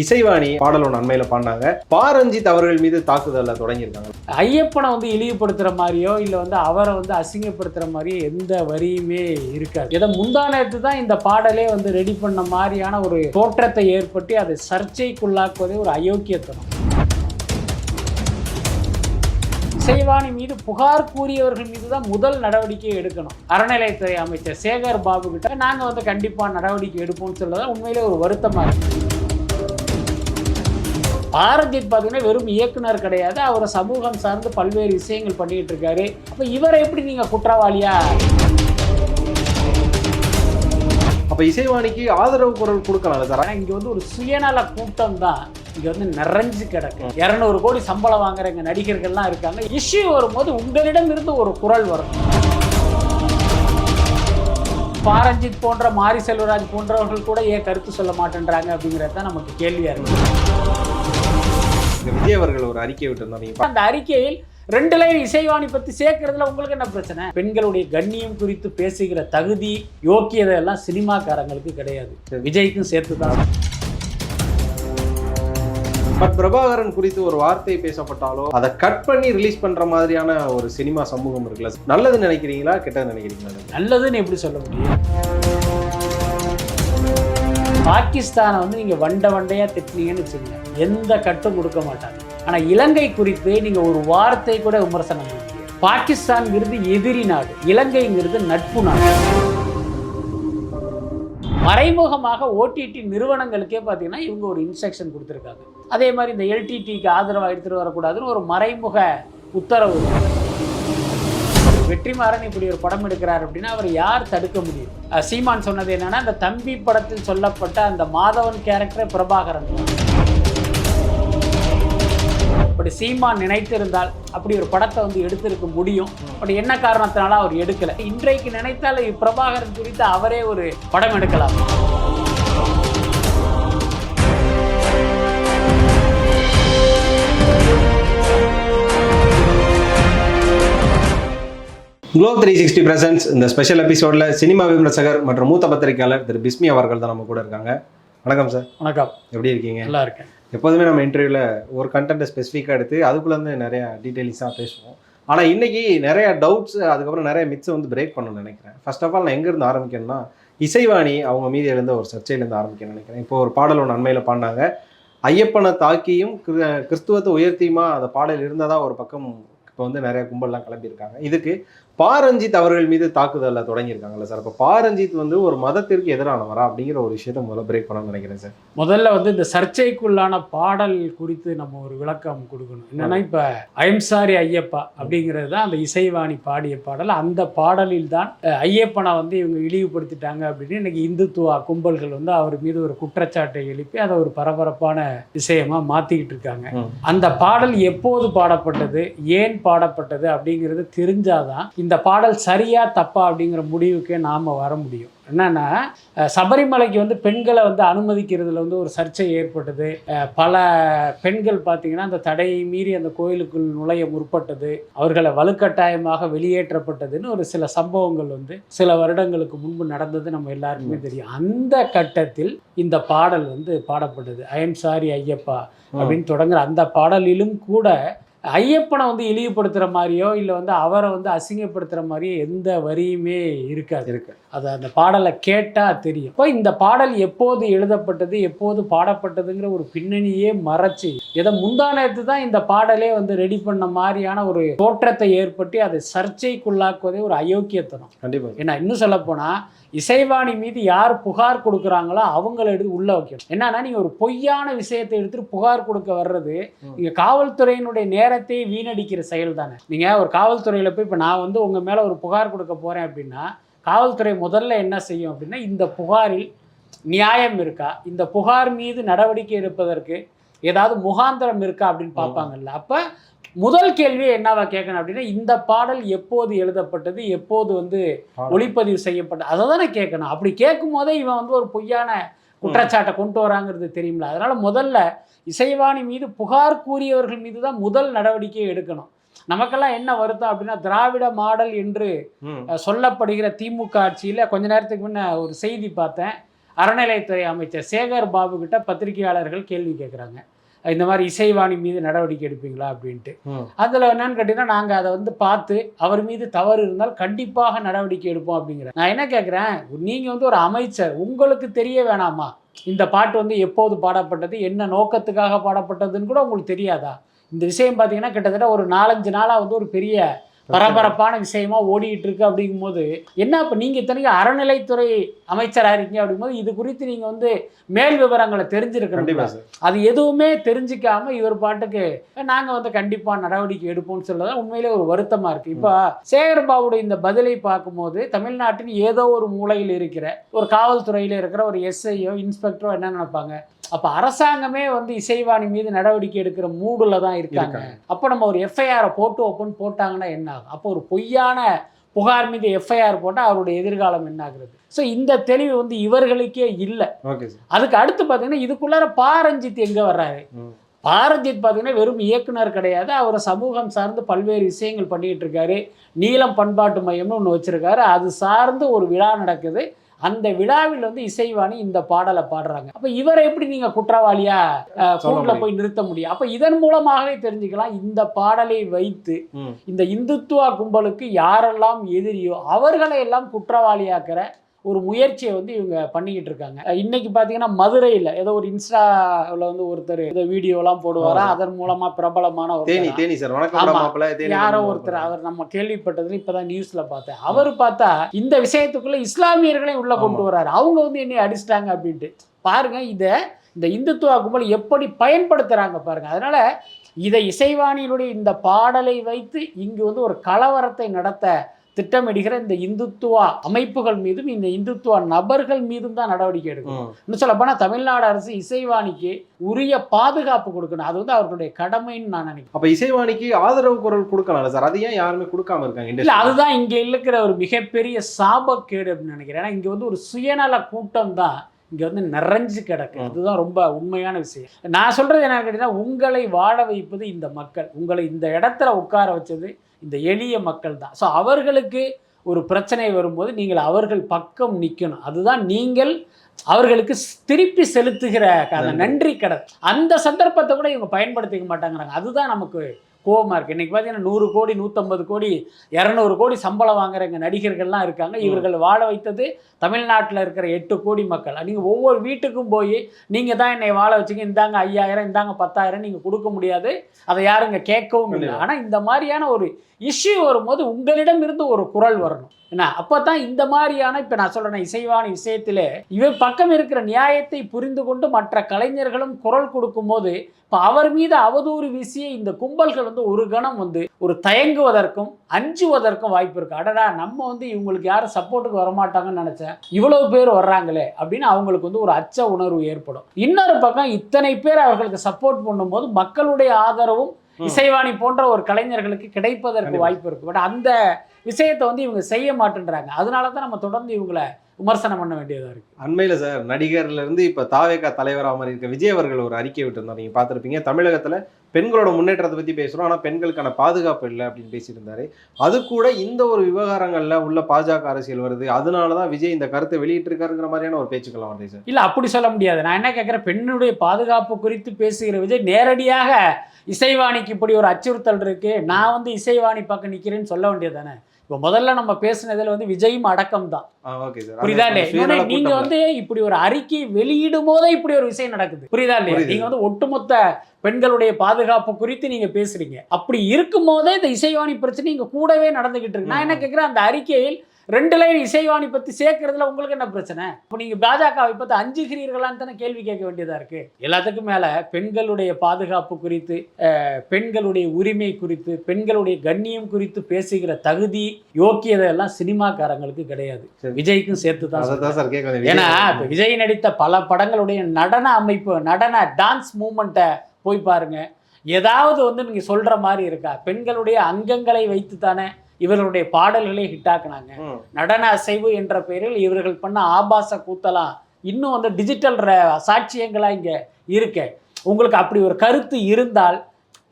இசைவாணி பாடல் ஒன்று அண்மையில் பாடினாங்க. பாரஞ்சித் அவர்கள் மீது தாக்குதலில் தொடங்கியிருக்காங்க. ஐயப்பனை வந்து இழிவுபடுத்துற மாதிரியோ இல்லை வந்து அவரை வந்து அசிங்கப்படுத்துற மாதிரியோ எந்த வரியுமே இருக்காது. இதை முந்தானத்து தான் இந்த பாடலே வந்து ரெடி பண்ண மாதிரியான ஒரு தோற்றத்தை ஏற்பட்டு அதை சர்ச்சைக்குள்ளாக்குவதே ஒரு அயோக்கியத்தனம். இசைவாணி மீது புகார் கூறியவர்கள் மீது தான் முதல் நடவடிக்கை எடுக்கணும். அறநிலையத்துறை அமைச்சர் சேகர் பாபு கிட்ட நாங்கள் வந்து கண்டிப்பாக நடவடிக்கை எடுப்போம்னு சொல்லதான் உண்மையிலே ஒரு வருத்தமாக இருக்குது பாரஞ்சித் பார்த்தீங்கன்னா வெறும் இயக்குனர் கிடையாது அவர் சமூகம் சார்ந்து பல்வேறு விஷயங்கள் பண்ணிட்டு இருக்காரு. அப்போ இவரை எப்படி நீங்கள் குற்றவாளியா? அப்போ இசைவாணிக்கு ஆதரவு குரல் கொடுக்கலாம் சார்? ஆனால் இங்கே வந்து ஒரு சுயநல கூட்டம் தான். இங்கே வந்து நிறைஞ்சு கிடக்கு. இரநூறு கோடி சம்பளம் வாங்குற எங்கள் நடிகர்கள்லாம் இருக்காங்க. இஷ்யூ வரும்போது உங்களிடம் இருந்து ஒரு குரல் வரும். பாரஞ்சித் போன்ற மாரி செல்வராஜ் போன்றவர்கள் கூட ஏன் கருத்து சொல்ல மாட்டேன்றாங்க அப்படிங்கிறது தான் நமக்கு கேள்வியாக இருக்கு. இங்க விஜய் அவர்கள் ஒரு அறிக்கை விட்டுருந்தோம் நீங்க அந்த அறிக்கையில் ரெண்டு லைன் இசைவாணி பத்தி சேர்க்கறதுல உங்களுக்கு என்ன பிரச்சனை? பெண்களுடைய கண்ணியம் குறித்து பேசுகிற தகுதி யோக்கியதை எல்லாம் சினிமாக்காரங்களுக்கு கிடையாது. விஜய்க்கும் சேர்த்து தான் பட் பிரபாகரன் குறித்து ஒரு வார்த்தை பேசப்பட்டாலோ அதை கட் பண்ணி ரிலீஸ் பண்ற மாதிரியான ஒரு சினிமா சமூகம் இருக்குல்ல. நல்லது நினைக்கிறீங்களா கெட்டது நினைக்கிறீங்களா? நல்லதுன்னு எப்படி சொல்ல முடியும்? பாகிஸ்தானை வந்து நீங்க வண்ட வண்டையா திட்டினீங்கன்னு வச்சுக்கோங்க. எந்த கட்டும் கொடுக்க மாட்டாங்க. ஆனால் இலங்கை குறித்து நீங்கள் ஒரு வார்த்தை கூட விமர்சனம் பண்ண முடியாது. பாகிஸ்தான்ங்கிறது எதிரி நாடு இலங்கைங்கிறது நட்பு நாடு. மறைமுகமாக ஓடிடி நிறுவனங்களுக்கே பார்த்தீங்கன்னா இவங்க ஒரு இன்ஸ்ட்ரக்ஷன் கொடுத்துருக்காங்க. அதே மாதிரி இந்த எல்டிடிக்கு ஆதரவாக எடுத்துகிட்டு வரக்கூடாதுன்னு ஒரு மறைமுக உத்தரவு. வெற்றிமாறன் இப்படி ஒரு படம் எடுக்கிறார் அப்படின்னா அவர் யார் தடுக்க முடியும்? சீமான் சொன்னது என்னன்னா அந்த தம்பி படத்தில் சொல்லப்பட்ட அந்த மாதவன் கேரக்டர் பிரபாகரன். அப்படி சீமான் நினைத்திருந்தால் அப்படி ஒரு படத்தை வந்து எடுத்திருக்க முடியும். பட் என்ன காரணத்தினால அவர் எடுக்கல? இன்றைக்கு நினைத்தால் பிரபாகரன் குறித்து அவரே ஒரு படம் எடுக்கலாம். குளோப் த்ரீ சிக்ஸ்டி பிரசன்ஸ் இந்த ஸ்பெஷல் எபிசோட்ல சினிமா விமர்சகர் மற்றும் மூத்த பத்திரிகையாளர் திரு பிஸ்மி அவர்கள் தான் நம்ம கூட இருக்காங்க. வணக்கம் சார் வணக்கம். எப்படி இருக்கீங்க? நல்லா இருக்கேன். எப்போதுமே நம்ம இன்டர்வியூவில் ஒரு கண்டென்ட்டை ஸ்பெசிஃபிக்காக எடுத்து அதுக்குள்ளேருந்து நிறையா டீட்டெயில்ஸாக பேசுவோம். ஆனால் இன்றைக்கி நிறைய டவுட்ஸ் அதுக்கப்புறம் நிறைய மித்ஸை வந்து பிரேக் பண்ணணும்னு நினைக்கிறேன். ஃபர்ஸ்ட் ஆஃப் ஆல் நான் எங்கேருந்து ஆரம்பிக்கணும்னா இசைவாணி அவங்க மீதி எழுந்த ஒரு சர்ச்சையிலேருந்து ஆரம்பிக்கணும்னு நினைக்கிறேன். இப்போ ஒரு பாடல் ஒன்று அண்மையில் பாடினாங்க. ஐயப்பனை தாக்கியும் கிறிஸ்துவத்தை உயர்த்தியுமா? அந்த பாடல் இருந்ததாக ஒரு பக்கம் இப்போ வந்து நிறைய கும்பல்லாம் கிளம்பியிருக்காங்க. இதுக்கு பாரஞ்சித் அவர்கள் மீது தாக்குதலில் தொடங்கியிருக்காங்கல்ல சார். இப்போ பாரஞ்சித் வந்து ஒரு மதத்திற்கு எதிரானவரா அப்படிங்கிற ஒரு விஷயத்தை முதல்ல பிரேக் பண்ணணும்னு நினைக்கிறேன் சார். முதல்ல வந்து இந்த சர்ச்சைக்குள்ளான பாடல் குறித்து நம்ம ஒரு விளக்கம் கொடுக்கணும். என்னன்னா இப்ப ஐம் சாரி ஐயப்பா அப்படிங்கிறது தான் அந்த இசைவாணி பாடிய பாடல். அந்த பாடலில் தான் ஐயப்பனை வந்து இவங்க இழிவுபடுத்திட்டாங்க அப்படின்னு இன்னைக்கு இந்துத்துவ கும்பல்கள் வந்து அவர் மீது ஒரு குற்றச்சாட்டை எழுப்பி அதை ஒரு பரபரப்பான விஷயமா மாத்திக்கிட்டு இருக்காங்க. அந்த பாடல் எப்போது பாடப்பட்டது ஏன் பாடப்பட்டது அப்படிங்கிறது தெரிஞ்சாதான் இந்த பாடல் சரியா தப்பா அப்படிங்கிற முடிவுக்கே நாம வர முடியும். என்னன்னா சபரிமலைக்கு வந்து பெண்களை வந்து அனுமதிக்கிறதுல வந்து ஒரு சர்ச்சை ஏற்பட்டது. பல பெண்கள் பார்த்தீங்கன்னா அந்த தடையை மீறி அந்த கோயிலுக்குள் நுழைய முற்பட்டது. அவர்களை வலுக்கட்டாயமாக வெளியேற்றப்பட்டதுன்னு ஒரு சில சம்பவங்கள் வந்து சில வருடங்களுக்கு முன்பு நடந்தது நம்ம எல்லாருக்குமே தெரியும். அந்த கட்டத்தில் இந்த பாடல் வந்து பாடப்பட்டது. ஐஎம் சாரி ஐயப்பா அப்படின்னு தொடங்குற அந்த பாடலிலும் கூட ஐயப்பனை வந்து இழிவுபடுத்துகிற மாதிரியோ இல்லை வந்து அவரை வந்து அசிங்கப்படுத்துகிற மாதிரியோ எந்த வரியுமே இருக்காது. இருக்கு அது அந்த பாடலை கேட்டால் தெரியும். இப்போ இந்த பாடல் எப்போது எழுதப்பட்டது எப்போது பாடப்பட்டதுங்கிற ஒரு பின்னணியே மறைச்சு இதை முந்தானத்து தான் இந்த பாடலே வந்து ரெடி பண்ண மாதிரியான ஒரு தோற்றத்தை ஏற்பட்டு அதை சர்ச்சைக்குள்ளாக்குவதே ஒரு அயோக்கியத்தனம். கண்டிப்பாக ஏன்னா இன்னும் சொல்லப்போனால் இசைவாணி மீது யார் புகார் கொடுக்குறாங்களோ அவங்கள எடுத்து உள்ள வைக்கணும். என்னன்னா நீங்கள் ஒரு பொய்யான விஷயத்தை எடுத்துட்டு புகார் கொடுக்க வர்றது. நீங்கள் காவல்துறையினுடைய நேரத்தை வீணடிக்கிற செயல் தானே நீங்கள் ஒரு காவல்துறையில் போய் இப்போ நான் வந்து உங்கள் மேலே ஒரு புகார் கொடுக்க போகிறேன் அப்படின்னா காவல்துறை முதல்ல என்ன செய்யும் அப்படின்னா இந்த புகாரில் நியாயம் இருக்கா? இந்த புகார் மீது நடவடிக்கை எடுப்பதற்கு ஏதாவது முகாந்திரம் இருக்கா அப்படின்னு பார்ப்பாங்கல்ல. அப்போ முதல் கேள்வி என்னவா கேட்கணும் அப்படின்னா இந்த பாடல் எப்போது எழுதப்பட்டது? எப்போது வந்து ஒளிப்பதிவு செய்யப்பட்ட அதை தானே கேட்கணும். அப்படி கேட்கும் போதே இவன் வந்து ஒரு பொய்யான குற்றச்சாட்டை கொண்டு வராங்கிறது தெரியுமில்ல அதனால முதல்ல இசைவாணி மீது புகார் கூறியவர்கள் மீது தான் முதல் நடவடிக்கை எடுக்கணும். நமக்கெல்லாம் என்ன வருத்தம் அப்படின்னா திராவிட மாடல் என்று சொல்லப்படுகிற திமுக ஆட்சியில் கொஞ்ச நேரத்துக்கு முன்ன ஒரு செய்தி பார்த்தேன். அறநிலையத்துறை அமைச்சர் சேகர் பாபு கிட்ட பத்திரிகையாளர்கள் கேள்வி கேட்குறாங்க இந்த மாதிரி இசைவாணி மீது நடவடிக்கை எடுப்பீங்களா அப்படின்ட்டு. அதில் என்னன்னு கேட்டிங்கன்னா நாங்கள் அதை வந்து பார்த்து அவர் மீது தவறு இருந்தால் கண்டிப்பாக நடவடிக்கை எடுப்போம் அப்படிங்கிறேன் நான் என்ன கேட்குறேன் நீங்கள் வந்து ஒரு அமைச்சர் உங்களுக்கு தெரிய வேணாமா? இந்த பாட்டு வந்து எப்போது பாடப்பட்டது என்ன நோக்கத்துக்காக பாடப்பட்டதுன்னு கூட உங்களுக்கு தெரியாதா? இந்த விஷயம் பார்த்தீங்கன்னா கிட்டத்தட்ட ஒரு நாலஞ்சு நாளாக வந்து ஒரு பெரிய பரபரப்பான விஷயமா ஓடிட்டு இருக்கு அப்படிங்கும்போது என்ன இப்போ நீங்கள் இத்தனைக்கும் அறநிலைத்துறை அமைச்சராக இருக்கீங்க அப்படிங்கும்போது இது குறித்து நீங்கள் வந்து மேல் விவரங்களை சார். அது எதுவுமே தெரிஞ்சுக்காம இவர் பாட்டுக்கு நாங்க வந்து கண்டிப்பா நடவடிக்கை எடுப்போம்னு சொல்றதா உண்மையிலே ஒரு வருத்தமா இருக்கு. இப்போ சேகர்பாபுடைய இந்த பதிலை பார்க்கும்போது தமிழ்நாட்டின் ஏதோ ஒரு மூலையில் இருக்கிற ஒரு காவல்துறையில இருக்கிற ஒரு எஸ்ஐயோ இன்ஸ்பெக்டரோ என்ன நினைப்பாங்க? அப்ப அரசாங்கமே வந்து இசைவாணி மீது நடவடிக்கை எடுக்கிற மூடுல தான் இருக்காங்க. அப்போ நம்ம ஒரு எஃப்ஐஆரை போட்டு ஓப்பன் போட்டாங்கன்னா என்ன ஆகும்? அப்போ ஒரு பொய்யான புகார் மீது எஃப்ஐஆர் போட்டால் அவருடைய எதிர்காலம் என்ன ஆகுறது? ஸோ இந்த தெளிவு வந்து இவர்களுக்கே இல்லை. அதுக்கு அடுத்து பார்த்தீங்கன்னா இதுக்குள்ளார பாரஞ்சித் எங்கே வர்றாரு. பாரஞ்சித் பார்த்தீங்கன்னா வெறும் இயக்குனர் கிடையாது. அவர் சமூகம் சார்ந்து பல்வேறு விஷயங்கள் பண்ணிட்டு இருக்காரு. நீலம் பண்பாட்டு மையம்னு ஒன்று வச்சிருக்காரு. அது சார்ந்து ஒரு விழா நடக்குது. அந்த விழாவில் வந்து இசைவாணி இந்த பாடலை பாடுறாங்க அப்ப இவரை எப்படி நீங்க குற்றவாளியா முடியும். போய் நிறுத்த முடியும் அப்ப இதன் மூலமாகவே தெரிஞ்சுக்கலாம் இந்த பாடலை வைத்து. இந்த இந்துத்துவா கும்பலுக்கு யாரெல்லாம் எதிரியோ அவர்களை எல்லாம் குற்றவாளியாக்குற ஒரு முயற்சியை வந்து இவங்க பண்ணிக்கிட்டு இருக்காங்க. இன்னைக்கு பார்த்தீங்கன்னா மதுரையில் ஏதோ ஒரு இன்ஸ்டாவில் வந்து ஒருத்தர் ஏதோ வீடியோலாம் போடுவாரா. அதன் மூலமா பிரபலமான ஒரு யாரோ ஒருத்தர் அவர் நம்ம கேள்விப்பட்டதுல இப்பதான் நியூஸ்ல பார்த்தேன். அவர் பார்த்தா இந்த விஷயத்துக்குள்ள இஸ்லாமியர்களையும் உள்ள கொண்டு. வராரு. அவங்க வந்து என்னை அடிச்சிட்டாங்க அப்படின்ட்டு. பாருங்க இத இந்த இந்துத்துவ கும்பல் எப்படி பயன்படுத்துறாங்க பாருங்க. அதனால இதை இசைவாணியினுடைய இந்த பாடலை வைத்து இங்கு வந்து ஒரு கலவரத்தை நடத்த திட்டமிடுகிற இந்த இந்துத்துவா அமைப்புகள் மீதும் இந்த இந்துத்துவா நபர்கள் மீதும் தான் நடவடிக்கை எடுக்கணும். இன்னும் சொல்ல போனா தமிழ்நாடு அரசு இசைவாணிக்கு உரிய பாதுகாப்பு கொடுக்கணும். அது வந்து அவர்களுடைய கடமைன்னு நான் நினைக்கிறேன். அப்ப இசைவாணிக்கு ஆதரவு குரல் கொடுக்கலாம்ல சார்? அது ஏன் யாருமே கொடுக்காம இருக்காங்க இல்ல? அதுதான் இங்க இருக்கிற ஒரு மிகப்பெரிய சாபக்கேடு அப்படின்னு நினைக்கிறேன். ஏன்னா இங்க வந்து ஒரு சுயநல கூட்டம் தான் இங்க வந்து நிறைஞ்சு கிடக்கு. அதுதான் ரொம்ப உண்மையான விஷயம். நான் சொல்றது என்ன கேட்டீங்கன்னா உங்களை வாழ வைப்பது இந்த மக்கள். உங்களை இந்த இடத்துல உட்கார வச்சது இந்த எளிய மக்கள் தான். ஸோ அவர்களுக்கு ஒரு பிரச்சனை வரும்போது நீங்கள் அவர்கள் பக்கம் நிற்கணும் அதுதான் நீங்கள் அவர்களுக்கு திருப்பி செலுத்துகிற நன்றி. நன்றி கடன் அந்த சந்தர்ப்பத்தை கூட இவங்க பயன்படுத்திக்க மாட்டாங்கிறாங்க. அதுதான் நமக்கு கோவமா இருக்கு. இன்னைக்கு பார்த்தீங்கன்னா நூறு கோடி நூற்றம்பது கோடி இரநூறு கோடி சம்பளம் வாங்குறவங்க நடிகர்கள்லாம் இருக்காங்க. இவர்கள் வாழ வைத்தது தமிழ்நாட்டில் இருக்கிற எட்டு கோடி மக்கள். நீங்கள் ஒவ்வொரு வீட்டுக்கும் போய் நீங்கள் தான் என்னை வாழ வச்சீங்க. இந்தாங்க ஐயாயிரம் இந்தாங்க பத்தாயிரம் நீங்கள் கொடுக்க முடியாது. அதை யாருங்க கேட்கவும் இல்லை. ஆனால் இந்த மாதிரியான ஒரு இஷ்யூ வரும்போது உங்களிடம் இருந்து ஒரு குரல் வரணும். என்ன? அப்போ தான் இந்த மாதிரியான இப்போ நான் சொல்கிறேன் இசைவாணி விஷயத்திலே இவர் பக்கம் இருக்கிற நியாயத்தை புரிந்து கொண்டு மற்ற கலைஞர்களும் குரல் கொடுக்கும்போது இப்போ அவர் மீது அவதூறு வீசிய இந்த கும்பல்கள் வந்து ஒரு கணம் வந்து ஒரு தயங்குவதற்கும் அஞ்சுவதற்கும் வாய்ப்பு இருக்கு. அடடா நம்ம வந்து இவங்களுக்கு யாரும் சப்போர்ட்டுக்கு வரமாட்டாங்கன்னு நினைச்சேன். இவ்வளவு பேர் வர்றாங்களே அப்படின்னு அவங்களுக்கு வந்து ஒரு அச்ச உணர்வு ஏற்படும். இன்னொரு பக்கம் இத்தனை பேர் அவர்களுக்கு சப்போர்ட் பண்ணும்போது மக்களுடைய ஆதரவும். இசைவாணி போன்ற ஒரு கலைஞர்களுக்கு கிடைப்பதற்கு. வாய்ப்பு இருக்கு. பட் அந்த விஷயத்தை வந்து இவங்க செய்ய மாட்டேன்றாங்க. அதனால தான் நம்ம தொடர்ந்து இவங்களை விமர்சனம் பண்ண வேண்டியதா இருக்கு. அண்மையில சார் நடிகர்ல இருந்து இப்ப தாவேகா தலைவரா மாதிரி இருக்க விஜய் அவர்கள் ஒரு அறிக்கை விட்டிருந்தார். நீங்க பார்த்திருப்பீங்க. தமிழகத்துல பெண்களோட முன்னேற்றத்தை பத்தி பேசுறோம். ஆனா பெண்களுக்கான பாதுகாப்பு இல்லை அப்படின்னு பேசியிருந்தாரு. அது கூட இந்த ஒரு விவகாரங்கள்ல உள்ள பாஜக அரசியல் வருது. அதனாலதான் விஜய் இந்த கருத்தை வெளியிட்டிருக்காருங்கிற மாதிரியான ஒரு பேச்சுக்கெல்லாம் வருது சார். இல்ல அப்படி சொல்ல முடியாது. நான் என்ன கேட்குறேன் பெண்ணுடைய பாதுகாப்பு குறித்து பேசுகிற விஜய் நேரடியாக இசைவாணிக்கு இப்படி ஒரு அச்சுறுத்தல் இருக்கு. நான் வந்து இசைவாணி பக்கம் நிக்கிறேன்னு சொல்ல வேண்டியது தானே? இப்போ முதல்ல நம்ம பேசுனதுல வந்து விஜயும் அடக்கம் தான் புரியுதா இல்லையா? நீங்க வந்து இப்படி ஒரு அறிக்கை வெளியிடும் போதே இப்படி ஒரு விஷயம் நடக்குது. புரியுதா இல்லையா. நீங்க வந்து ஒட்டுமொத்த பெண்களுடைய பாதுகாப்பு குறித்து நீங்க பேசுறீங்க. அப்படி இருக்கும் போதே இந்த இசைவாணி பிரச்சனை இங்க கூடவே நடந்துகிட்டு இருக்கு. நான் என்ன கேட்கிறேன் அந்த அறிக்கையில் ரெண்டு லைன் இசைவாணி பத்தி சேர்க்கறதுல உங்களுக்கு என்ன பிரச்சனை? இப்போ நீங்க பாஜகவை பத்தி அஞ்சுகிறீர்களான்னு தானே கேள்வி கேட்க வேண்டியதா இருக்கு. எல்லாத்துக்கும் மேல பெண்களுடைய பாதுகாப்பு குறித்து பெண்களுடைய உரிமை குறித்து பெண்களுடைய கண்ணியம் குறித்து பேசுகிற தகுதி யோக்கியதை எல்லாம் சினிமாக்காரங்களுக்கு கிடையாது. விஜய்க்கும் சேர்த்து தான் சார். ஏன்னா விஜய். இப்போ விஜய் நடித்த பல படங்களுடைய நடன அமைப்பு நடன டான்ஸ் மூமெண்ட்டை போய் பாருங்க. ஏதாவது வந்து நீங்க சொல்ற மாதிரி இருக்கா? பெண்களுடைய அங்கங்களை வைத்து தானே இவர்களுடைய பாடல்களை ஹிட்டாக்குனாங்க. நடன அசைவு என்ற பெயரில் இவர்கள் பண்ண ஆபாச கூத்தலாம் இன்னும் வந்து டிஜிட்டல் சாட்சியங்களா இங்க இருக்கு. உங்களுக்கு அப்படி ஒரு கருத்து இருந்தால்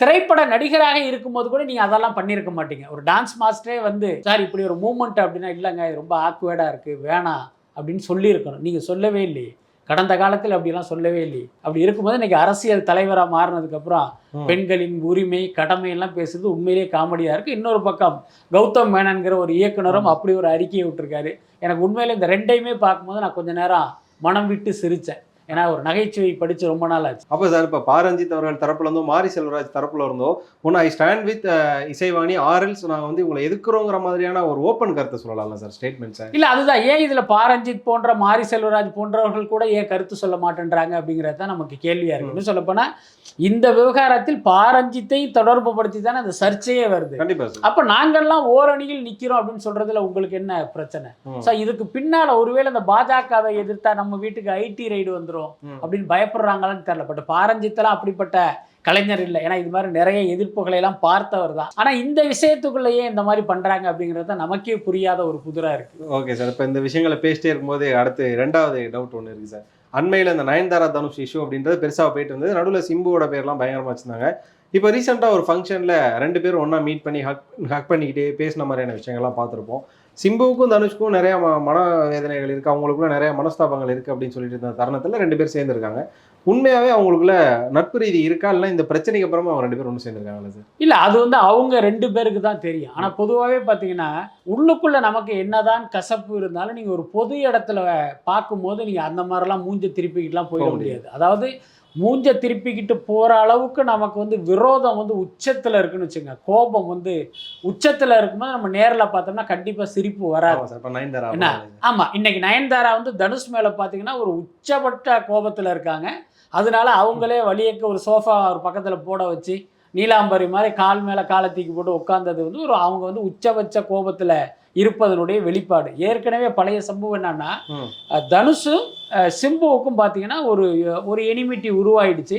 திரைப்பட நடிகராக இருக்கும்போது கூட நீங்க அதெல்லாம் பண்ணியிருக்க மாட்டீங்க. ஒரு டான்ஸ் மாஸ்டரே வந்து சார் இப்படி ஒரு மூமெண்ட் அப்படின்னா இல்லைங்க இது ரொம்ப ஆக்வேர்டா இருக்கு வேணாம் அப்படின்னு சொல்லியிருக்கணும். நீங்கள் சொல்லவே இல்லையே. கடந்த காலத்தில் அப்படிலாம் சொல்லவே இல்லையே. அப்படி இருக்கும்போது இன்னைக்கு அரசியல் தலைவராக மாறினதுக்கப்புறம். பெண்களின் உரிமை கடமை எல்லாம் பேசுறது உண்மையிலேயே காமெடியாக இருக்குது இன்னொரு பக்கம் கௌதம் மேனன்கிற ஒரு இயக்குனரும் அப்படி ஒரு அறிக்கையை விட்டுருக்காரு. எனக்கு உண்மையிலே இந்த ரெண்டையுமே பார்க்கும்போது நான் கொஞ்ச நேரம் மனம் விட்டு சிரித்தேன் ஏன்னா ஒரு நகைச்சுவை படித்து ரொம்ப நாள் ஆச்சு. அப்போ சார் இப்போ பாரஞ்சித் அவர்கள் தரப்புல இருந்தோ மாரி செல்வராஜ் தரப்புல இருந்தோ ஒன்று ஐ ஸ்டாண்ட் வித் இசைவாணி ஆர்எல்ஸ் நாங்கள் வந்து இவங்களை எதுக்குறோங்கிற மாதிரியான ஒரு ஓப்பன் கருத்தை சொல்லலாம்ல சார் ஸ்டேட்மெண்ட்ஸை இல்லை அதுதான். ஏன் இதில் பாரஞ்சித் போன்ற மாரி செல்வராஜ் போன்றவர்கள் கூட ஏன் கருத்து சொல்ல மாட்டேன்றாங்க அப்படிங்கிறது தான் நமக்கு கேள்வியாக இருக்கு. இன்னும் சொல்லப்போனால் இந்த விவகாரத்தில் பாரஞ்சித்தை தொடர்பு படுத்தி தானே அந்த சர்ச்சையே வருது. அப்போ நாங்கள்லாம் ஓரணியில் நிற்கிறோம் அப்படின்னு சொல்றதுல உங்களுக்கு என்ன பிரச்சனை. ஸோ இதுக்கு பின்னால் ஒருவேளை இந்த பாஜகவை எதிர்த்தா நம்ம வீட்டுக்கு ஐடி ரைடு வந்துரும் ம். அப்படின்னு பயப்படுறாங்களான்னு தெரியல. பட் பாரஞ்சித்தெல்லாம் அப்படிப்பட்ட கலைஞர் இல்லை. ஏன்னா இது மாதிரி நிறைய எதிர்ப்புகளை எல்லாம் பார்த்தவர் தான். ஆனால் இந்த விஷயத்துக்குள்ளேயே இந்த மாதிரி பண்றாங்க அப்படிங்கிறது தான் நமக்கே புரியாத ஒரு புதிரா இருக்கு. Okay sir. இப்போ இந்த விஷயங்களை பேசிட்டே இருக்கும்போது அடுத்து ரெண்டாவது டவுட் ஒன்று இருக்குது சார். அண்மையில் இந்த நயன்தாரா தனுஷ் இஷ்யூ அப்படின்றது பெருசாக போயிட்டு இருந்தது. நடுவில் சிம்புவோட பேர்லாம் பயங்கரமாக வச்சிருந்தாங்க. இப்போ ரீசெண்டாக ஒரு ஃபங்க்ஷனில் ரெண்டு பேரும் ஒன்றா மீட் பண்ணி ஹக் ஹக் பண்ணிக்கிட்டே பேசின மாதிரியான விஷயங்கள்லாம் பார்த்துருப்போம். சிம்புவுக்கும் தனுஷ்க்கும் நிறையா ம மன வேதனைகள் இருக்குது அவங்களுக்குள்ள நிறைய மனஸ்தாபங்கள் இருக்குது அப்படின்னு சொல்லிட்டு இருந்த தருணத்தில் ரெண்டு பேர் சேர்ந்துருக்காங்க. உண்மையாகவே அவங்களுக்குள்ள நட்பு ரீதி இருக்கா? இல்லை இந்த பிரச்சனைக்கு அப்புறமா அவங்க ரெண்டு பேரும் ஒன்று சேர்ந்துருக்காங்களா சார்? இல்ல அது வந்து அவங்க ரெண்டு பேருக்கு தான் தெரியும். ஆனா பொதுவாகவே பார்த்தீங்கன்னா உள்ளுக்குள்ள நமக்கு என்னதான் கசப்பு இருந்தாலும் நீங்க ஒரு பொது இடத்துல பார்க்கும்போது நீங்க அந்த மாதிரிலாம் மூஞ்ச திருப்பிக்கிட்டுலாம் போயிட முடியாது. அதாவது மூஞ்ச திருப்பிக்கிட்டு போற அளவுக்கு நமக்கு வந்து விரோதம் வந்து உச்சத்துல இருக்குன்னு வச்சுங்க கோபம் வந்து உச்சத்துல இருக்கும்போது நம்ம நேர்ல பார்த்தோம்னா கண்டிப்பா சிரிப்பு வராது. ஆமாம் என்ன? ஆமா இன்னைக்கு நயன்தாரா வந்து தனுஷ் மேல பாத்தீங்கன்னா ஒரு உச்சபட்ட கோபத்துல இருக்காங்க. அதனால அவங்களே வழியக்க ஒரு சோஃபா ஒரு பக்கத்துல போட வச்சு நீலாம்பரி மாதிரி கால் மேல காலை தூக்கி போட்டு உட்கார்ந்தது வந்து ஒரு அவங்க வந்து உச்சபட்ச கோபத்துல இருப்பதனுடைய வெளிப்பாடு. ஏற்கனவே பழைய சம்பவம் என்னன்னா தனுஷும் சிம்புவுக்கும் பார்த்தீங்கன்னா ஒரு ஒரு எனிமிட்டி உருவாயிடுச்சு.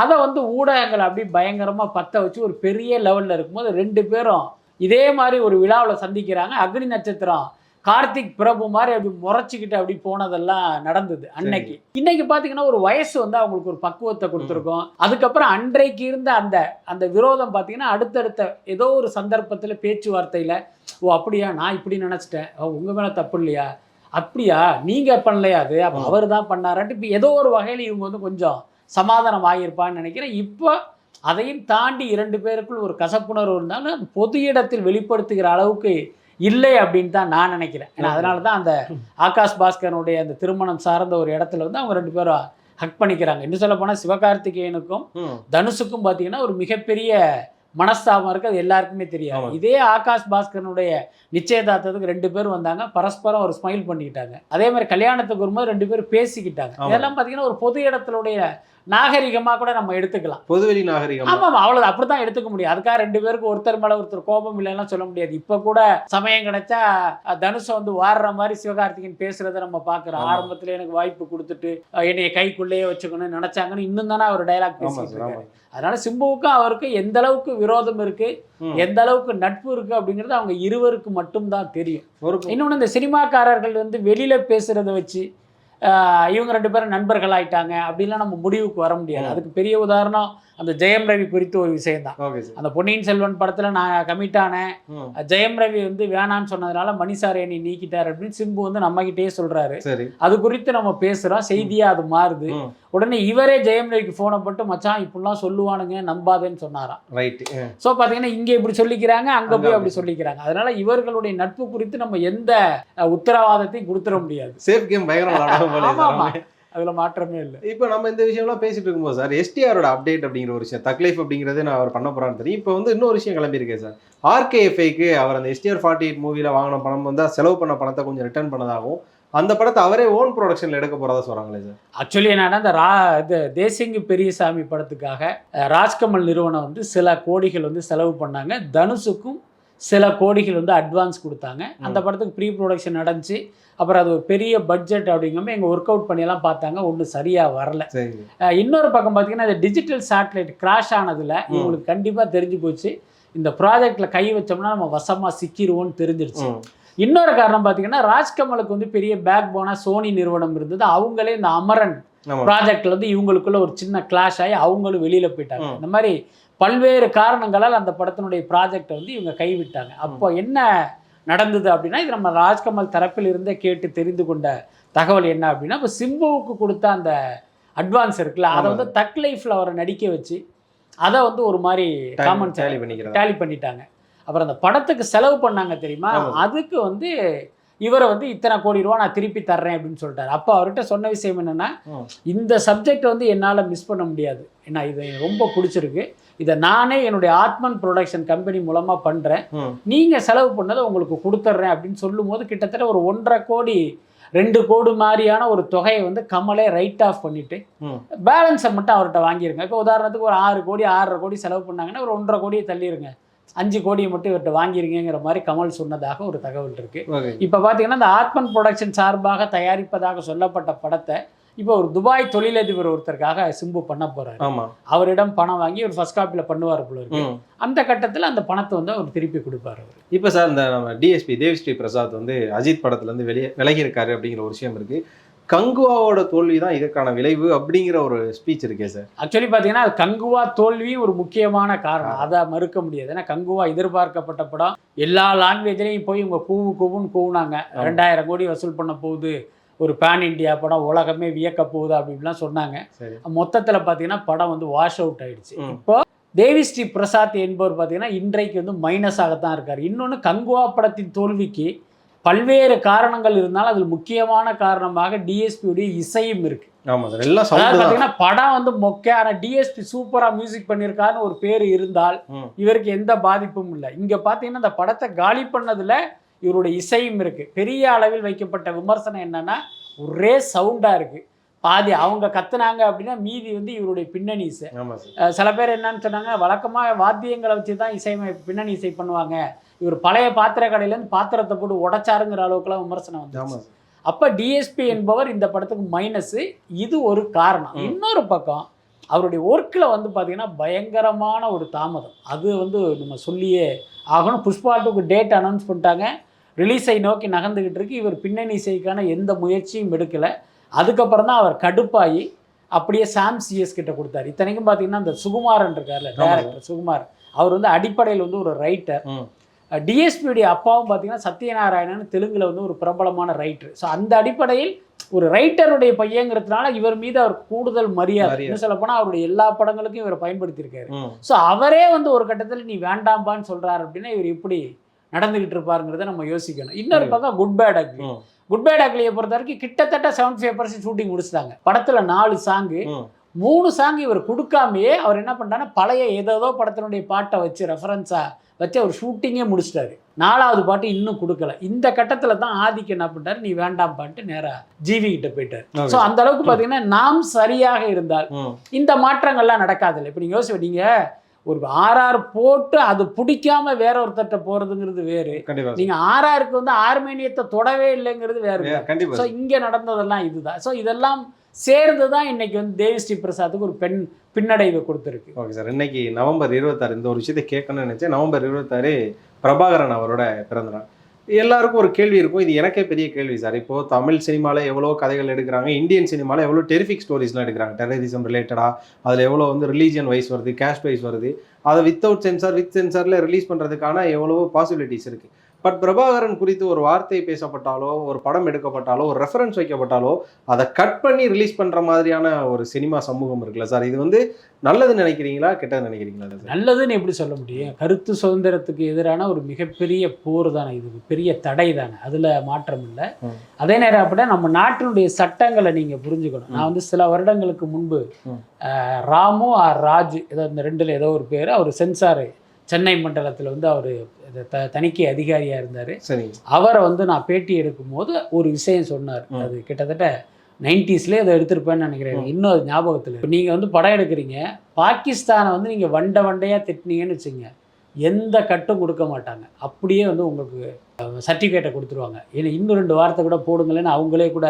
அதை வந்து ஊடகங்கள் அப்படி பயங்கரமாக பற்ற வச்சு ஒரு பெரிய லெவலில் இருக்கும்போது ரெண்டு பேரும் இதே மாதிரி ஒரு விழாவில் சந்திக்கிறாங்க. அக்னி நட்சத்திரம் கார்த்திக் பிரபு மாதிரி அப்படி முறைச்சிக்கிட்டு அப்படி போனதெல்லாம் நடந்தது அன்னைக்கு. இன்னைக்கு பார்த்தீங்கன்னா ஒரு வயசு வந்து அவங்களுக்கு ஒரு பக்குவத்தை கொடுத்துருக்கோம். அதுக்கப்புறம் அன்றைக்கு இருந்த அந்த அந்த விரோதம் பார்த்தீங்கன்னா அடுத்தடுத்த ஏதோ ஒரு சந்தர்ப்பத்தில் பேச்சுவார்த்தையில் ஓ அப்படியா நான் இப்படி நினச்சிட்டேன். உங்கள் மேலே தப்பு இல்லையா? அப்படியா? நீங்கள் பண்ணலையா அது? அப்போ. அவர் தான் பண்ணாரான்ட்டு இப்போ ஏதோ ஒரு வகையில் இவங்க வந்து கொஞ்சம் சமாதானம் ஆகியிருப்பான்னு நினைக்கிறேன். இப்போ அதையும் தாண்டி இரண்டு பேருக்குள் ஒரு கசப்புணர்வு இருந்தாலும் அது பொது இடத்தில் வெளிப்படுத்துகிற அளவுக்கு இல்லை அப்படின்னு தான் நான் நினைக்கிறேன். ஏன்னா அதனால தான் அந்த ஆகாஷ் பாஸ்கரனுடைய அந்த திருமணம் சார்ந்த ஒரு இடத்துல வந்து அவங்க ரெண்டு பேரும் ஹக் பண்ணிக்கிறாங்க. இன்னும் சொல்ல போனால் சிவகார்த்திகேயனுக்கும் தனுஷுக்கும் பார்த்தீங்கன்னா ஒரு மிகப்பெரிய மனஸ்தாபம் இருக்கு அது எல்லாருக்குமே தெரியாது. ஆமா. இதே ஆகாஷ் பாஸ்கரனுடைய நிச்சயதார்த்தத்துக்கு ரெண்டு பேரும் வந்தாங்க. பரஸ்பரம் ஒரு ஸ்மைல் பண்ணிக்கிட்டாங்க. அதே மாதிரி கல்யாணத்துக்கு வரும்போது ரெண்டு பேரும் பேசிக்கிட்டாங்க. ஆமா. இதெல்லாம் பார்த்தீங்கன்னா ஒரு பொது இடத்துடைய நாகரிகமாக கூட நம்ம எடுத்துக்கலாம். பொதுவெளி நாகரிகம்? ஆமாம் அவ்வளோ அப்படிதான் எடுத்துக்க முடியும். அதுக்காக ரெண்டு பேருக்கு ஒருத்தர் மேல ஒருத்தர் கோபம் இல்லைன்னா சொல்ல முடியாது. இப்போ கூட சமயம் கிடைச்சா தனுஷை வந்து வாடுற மாதிரி சிவகார்த்திகேயன் பேசுறதை நம்ம பார்க்குறோம் ஆமா. ஆரம்பத்துல எனக்கு வாய்ப்பு கொடுத்துட்டு என்னைய கைக்குள்ளேயே வச்சுக்கணும்னு நினைச்சாங்கன்னு இன்னும் தானே அவர் டைலாக் ஆமா பேசிட்டு ஆமா அதனால சிம்புவுக்கும் அவருக்கும் எந்த அளவுக்கு விரோதம் இருக்கு. எந்த அளவுக்கு நட்பு இருக்கு அப்படிங்கிறது அவங்க இருவருக்கு மட்டும்தான் தெரியும் இன்னொன்று இந்த சினிமாக்காரர்கள் வந்து வெளியில பேசுறத வச்சு இவங்க ரெண்டு பேரும் நண்பர்கள் ஆயிட்டாங்க அப்படிலாம் நம்ம முடிவுக்கு வர முடியாது. அதுக்கு பெரிய உதாரணம் அந்த ஜெயம் ரவி குறித்த ஒரு விஷயம்தான். ஓகே சார் அந்த பொன்னியின் செல்வன் படத்துல நான் கமிட் ஆனேன் ஜெயம் ரவி வந்து வேணான்னு சொன்னதுனால மணிசார் என்னை நீக்கிட்டார் அப்படின்னு சிம்பு வந்து நம்மகிட்டயே சொல்றாரு. சரி. அது குறித்து நம்ம பேசுறோம். செய்தியா அது மாறுது. உடனே இவரே ஜெயம் ரவிக்கு ஃபோனை போட்டு மச்சான் இப்படிலாம் சொல்லுவானுங்க நம்பாதேன்னு சொன்னாராம். ரைட்டு ஸோ பார்த்தீங்கன்னா இங்கே இப்படி சொல்லிக்கிறாங்க அங்கே போய் அப்படி சொல்லிக்கிறாங்க. அதனால இவர்களுடைய நட்பு குறித்து நம்ம எந்த உத்தரவாதத்தையும் கொடுத்துட முடியாது. சேஃப் கேம் பயங்கரம் அதுல மாற்றமே இல்லை. இப்போ நம்ம இந்த விஷயம்லாம் பேசிட்டு இருக்கும்போது சார் எஸ்டிஆரோட அப்டேட் அப்படிங்கிற ஒரு விஷயம் தக்லைஃப் அப்படிங்கிறது நான் அவர் பண்ண போறான்னு தெரியும். இப்போ வந்து இன்னொரு விஷயம் கிளம்பியிருக்கேன் சார். ஆர்கேஎஃப்ஐக்கு அவர் அந்த எஸ்டிஆர் ஃபார்ட்டி எயிட் மூவியில் வாங்கின பணம் வந்து செலவு பண்ண பணத்தை கொஞ்சம் ரிட்டர்ன் பண்ணதாகவும் அந்த படத்தை அவரே ஓன் ப்ரொடக்ஷனில் எடுக்க போறதா சொல்றாங்களே சார். ஆக்சுவலி என்னன்னா இந்த ரா இது தேசிங்கு பெரியசாமி படத்துக்காக ராஜ்கமல் நிறுவனம் வந்து சில கோடிகள் வந்து செலவு பண்ணாங்க. தனுஷுக்கும் சில கோடிகள் வந்து அட்வான்ஸ் கொடுத்தாங்க. அந்த படத்துக்கு ப்ரீ ப்ரொடக்ஷன் நடந்துச்சு. அப்புறம் அது ஒரு பெரிய பட்ஜெட் அப்படிங்கும்போது எங்கள் ஒர்க் அவுட் பண்ணியெல்லாம் பார்த்தாங்க ஒன்றும் சரியாக வரல. இன்னொரு பக்கம் பார்த்தீங்கன்னா இந்த டிஜிட்டல் சேட்டலைட் கிராஷ் ஆனதில் இவங்களுக்கு கண்டிப்பாக தெரிஞ்சு போச்சு. இந்த ப்ராஜெக்டில் கை வச்சோம்னா நம்ம வசமாக சிக்கிடுவோம்னு தெரிஞ்சிருச்சு. இன்னொரு காரணம் பார்த்தீங்கன்னா ராஜ்கமலுக்கு வந்து பெரிய பேக் போனாக சோனி நிறுவனம் இருந்தது. அவங்களே இந்த அமரன் ப்ராஜெக்ட்ல வந்து இவங்களுக்குள்ள ஒரு சின்ன கிளாஷ் ஆகி அவங்களும் வெளியில போயிட்டாங்க. இந்த மாதிரி பல்வேறு காரணங்களால் அந்த படத்தினுடைய ப்ராஜெக்டை வந்து இவங்க கைவிட்டாங்க. அப்போ என்ன நடந்தது அப்படின்னா இது நம்ம ராஜ்கமல் தரப்பில் இருந்தே கேட்டு தெரிந்து கொண்ட தகவல் என்ன அப்படின்னா இப்போ சிம்புவுக்கு கொடுத்த அந்த அட்வான்ஸ் இருக்குல்ல அதை. வந்து தக் லைஃப்ல அவரை நடிக்க வச்சு அதை வந்து ஒரு மாதிரி காமன் டேலி பண்ணிக்கிறதா டேலி பண்ணிட்டாங்க அப்புறம் அந்த படத்துக்கு செலவு பண்ணாங்க தெரியுமா. அதுக்கு வந்து இவரை வந்து இத்தனை கோடி ரூபா நான் திருப்பி தர்றேன் அப்படின்னு சொல்லிட்டாரு அப்போ அவர்கிட்ட சொன்ன விஷயம் என்னன்னா. இந்த சப்ஜெக்ட் வந்து என்னால் மிஸ் பண்ண முடியாது ஏன்னா இது ரொம்ப பிடிச்சிருக்கு இதை நானே என்னுடைய ஆத்மன் ப்ரொடக்ஷன் கம்பெனி மூலமாக பண்ணுறேன். நீங்கள் செலவு பண்ணதை உங்களுக்கு கொடுத்துட்றேன் அப்படின்னு சொல்லும்போது கிட்டத்தட்ட ஒரு ஒன்றரை கோடி ரெண்டு கோடி மாதிரியான ஒரு தொகையை வந்து கமலே ரைட் ஆஃப் பண்ணிட்டு. பேலன்ஸை மட்டும் அவர்கிட்ட வாங்கிருங்க. இப்போ உதாரணத்துக்கு ஒரு ஆறு கோடி ஆறரை கோடி செலவு பண்ணாங்கன்னா ஒரு ஒன்றரை கோடியை தள்ளிருங்க. அஞ்சு கோடியை மட்டும் இவர்கிட்ட வாங்கிருங்கிற மாதிரி கமல் சொன்னதாக ஒரு தகவல் இருக்கு. இப்போ பார்த்தீங்கன்னா இந்த ஆத்மன் ப்ரொடக்ஷன் சார்பாக தயாரிப்பதாக சொல்லப்பட்ட படத்தை இப்போ ஒரு துபாய் தொழிலதிபர் ஒருத்தருக்காக சிம்பு பண்ண போறாரு. அவரிடம் பணம் வாங்கி ஒரு ஃபர்ஸ்ட் காப்பியில் பண்ணுவார் போல இருக்கு. அந்த கட்டத்தில் அந்த பணத்தை வந்து அவர் திருப்பி கொடுப்பாரு அவர். இப்போ சார் இந்த நம்ம டிஎஸ்பி தேவ்ஸ்ரீ பிரசாத் வந்து அஜித் படத்துல இருந்து வெளியே விலகி இருக்காரு அப்படிங்கிற ஒரு விஷயம் இருக்கு. கங்குவாவோட தோல்வி தான் இதற்கான விளைவு அப்படிங்கிற ஒரு ஸ்பீச் இருக்கே சார். ஆக்சுவலி பார்த்தீங்கன்னா கங்குவா தோல்வியும் ஒரு முக்கியமான காரணம். அதை மறுக்க முடியாது. ஏன்னா கங்குவா எதிர்பார்க்கப்பட்ட படம் எல்லா லாங்குவேஜ்லையும் போய் இவங்க கூவு கூவுன்னு கூவுனாங்க. ரெண்டாயிரம் கோடி வசூல் பண்ண போகுது. ஒரு பேன் இந்தியா படம் உலகமே வியக்க போகுது அப்படின்லாம் சொன்னாங்க. மொத்தத்தில் பார்த்தீங்கன்னா படம் வந்து வாஷ் அவுட் ஆயிடுச்சு. இப்போ தேவி ஸ்ரீ பிரசாத் என்பவர் பார்த்தீங்கன்னா இன்றைக்கு வந்து மைனஸாகத்தான் இருக்கார். இன்னொன்று கங்குவா படத்தின் தோல்விக்கு பல்வேறு காரணங்கள் இருந்தாலும் அதில் முக்கியமான காரணமாக டிஎஸ்பியுடைய இசையும் இருக்கு. தான். பார்த்தீங்கன்னா படம் வந்து மொக்க ஆனால் டிஎஸ்பி சூப்பராக மியூசிக் பண்ணியிருக்காருன்னு ஒரு பேர் இருந்தால். இவருக்கு எந்த பாதிப்பும் இல்லை. இங்கே பார்த்தீங்கன்னா இந்த படத்தை காலி பண்ணதுல இவருடைய இசையும் இருக்கு. பெரிய அளவில் வைக்கப்பட்ட விமர்சனம் என்னன்னா ஒரே சவுண்டா இருக்கு. பாதி அவங்க கத்துனாங்க அப்படின்னா மீதி வந்து இவருடைய பின்னணி இசை. சில பேர் என்னன்னு சொன்னாங்க வழக்கமாக வாத்தியங்களை வச்சு தான் இசை பின்னணி இசை பண்ணுவாங்க. இவர் பழைய பாத்திர கடையிலேருந்து பாத்திரத்தை போட்டு உடைச்சாருங்கிற அளவுக்குலாம் விமர்சனம் வந்து அப்போ டிஎஸ்பி என்பவர் இந்த படத்துக்கு மைனஸு இது ஒரு காரணம். இன்னொரு பக்கம் அவருடைய ஒர்க்கில் வந்து பார்த்தீங்கன்னா பயங்கரமான ஒரு தாமதம். அது வந்து நம்ம சொல்லியே ஆகணும். புஷ்பா டூக்கு டேட் அனௌன்ஸ் பண்ணிட்டாங்க. ரிலீஸை நோக்கி நகர்ந்துக்கிட்டு இருக்கு. இவர் பின்னணி இசைக்கான எந்த முயற்சியும் எடுக்கலை. அதுக்கப்புறம் தான் அவர் கடுப்பாகி அப்படியே சாம் சிஎஸ் கிட்ட கொடுத்தாரு. இத்தனைக்கும் பார்த்தீங்கன்னா இந்த சுகுமாரன் இருக்கார்ல. டேரக்டர் சுகுமார் அவர் வந்து அடிப்படையில் வந்து ஒரு ரைட்டர். டிஎஸ்பியுடைய அப்பாவும் பார்த்தீங்கன்னா சத்யநாராயணன் தெலுங்குல வந்து ஒரு பிரபலமான ரைட்டர் ஸோ அந்த அடிப்படையில் ஒரு ரைட்டருடைய பையங்கிறதுனால இவர் மீது அவர் கூடுதல் மரியாதை. சொல்ல போனால் அவருடைய எல்லா படங்களுக்கும் இவரை பயன்படுத்தியிருக்காரு. ஸோ அவரே வந்து ஒரு கட்டத்தில் நீ வேண்டாம்பான்னு சொல்றாரு அப்படின்னா இவர் எப்படி நடந்துகிட்டு இருப்பாருங்கிறத நம்ம யோசிக்கணும் இன்னொரு. பக்கம் good bad ugly. Good bad அக்லியை பொறுத்த வரைக்கும் கிட்டத்தட்ட செவன்டி ஃபைவ் பர்சன்ட் ஷூட்டிங் முடிச்சிட்டாங்க படத்துல நாலு சாங்கு. மூணு சாங் இவர் கொடுக்காமையே அவர் என்ன பண்ணிட்டாருன்னா பழைய ஏதேதோ படத்தினுடைய பாட்டை வச்சு ரெஃபரன்ஸா வச்சு அவர் ஷூட்டிங்கே முடிச்சிட்டாரு நாலாவது பாட்டு இன்னும் கொடுக்கல இந்த கட்டத்தில் தான் ஆதிக்கு என்ன பண்ணிட்டாரு நீ வேண்டாம் பாட்டு நேராக ஜிவி கிட்ட போயிட்டார். ஸோ அந்த அளவுக்கு பார்த்தீங்கன்னா நாம் சரியாக இருந்தால். இந்த மாற்றங்கள்லாம் நடக்காதுல்ல இப்போ நீங்கள் யோசிச்சு நீங்க ஒரு ஆர்ஆர் போட்டு அது பிடிக்காம வேற ஒருத்தர்கிட்ட போறதுங்கிறது வேறு. நீங்க ஆர்ஆருக்கு வந்து ஆர்மேனியத்தை தொடவே இல்லைங்கிறது வேறு. ஸோ. இங்கே நடந்ததெல்லாம் இதுதான். ஸோ இதெல்லாம் சேர்ந்து தான் இன்னைக்கு வந்து தேவி ஸ்ரீ பிரசாத்துக்கு ஒரு பெண் பின்னடைவை கொடுத்துருக்கு. Okay sir. இன்னைக்கு நவம்பர் இருபத்தாறு இந்த ஒரு விஷயத்தை கேட்கணும்னு நினைச்சேன். நவம்பர் இருபத்தாறு பிரபாகரன் அவரோட பிறந்தநாள் எல்லாருக்கும் ஒரு கேள்வி இருக்கும். இது எனக்கே பெரிய கேள்வி சார். இப்போ தமிழ் சினிமாவில் எவ்வளோ கதைகள் எடுக்கிறாங்க. இந்தியன் சினிமாவில் எவ்வளோ டெரிஃபிக் ஸ்டோரிஸ்லாம் எடுக்கிறாங்க. டெரரிசம் ரிலேட்டடாக அதில் எவ்வளோ வந்து ரிலீஜியன் வைஸ் வருது கேஷ் வைஸ் வருது. அதை வித்தவுட் சென்சார் வித் சென்சாரில் ரிலீஸ் பண்ணுறதுக்கான எவ்வளவோ பாசிபிலிட்டிஸ் இருக்குது பட் பிரபாகரன் குறித்து ஒரு வார்த்தை பேசப்பட்டாலோ ஒரு படம் எடுக்கப்பட்டாலோ ஒரு ரெஃபரன்ஸ் வைக்கப்பட்டாலோ அதை கட் பண்ணி ரிலீஸ் பண்ற மாதிரியான ஒரு சினிமா சமூகம் இருக்குல்ல சார் இது வந்து நல்லது நினைக்கிறீங்களா கெட்டது நினைக்கிறீங்களா நல்லதுன்னு எப்படி சொல்ல முடியும்? கருத்து சுதந்திரத்துக்கு எதிரான ஒரு மிகப்பெரிய போர் தானே இது. பெரிய தடை தானே. அதில் மாற்றம் இல்லை. அதே நேரம் அப்படின்னா நம்ம நாட்டினுடைய சட்டங்களை நீங்கள் புரிஞ்சுக்கணும். நான் வந்து சில வருடங்களுக்கு முன்பு ராமு ஆர் ராஜ் ஏதோ இந்த ரெண்டில் ஏதோ ஒரு பேர் அவர் சென்சார் சென்னை மண்டலத்தில் வந்து அவர் த தணிக்கை அதிகாரியாக இருந்தார். சரிங்க. அவரை வந்து நான் பேட்டி எடுக்கும்போது ஒரு விஷயம் சொன்னார். அது கிட்டத்தட்ட நைன்டிஸ்லேயே அதை எடுத்திருப்பேன்னு நினைக்கிறேன். இன்னும் அது ஞாபகத்தில் இப்போ நீங்கள் வந்து படம் எடுக்கிறீங்க. பாகிஸ்தானை வந்து நீங்கள் வண்டை வண்டையாக திட்டினீங்கன்னு வச்சுங்க. எந்த கட்டும் கொடுக்க மாட்டாங்க. அப்படியே வந்து உங்களுக்கு சர்டிஃபிகேட்டை கொடுத்துருவாங்க. ஏன்னா இன்னும் ரெண்டு வாரத்தை கூட போடுங்களேன்னு அவங்களே கூட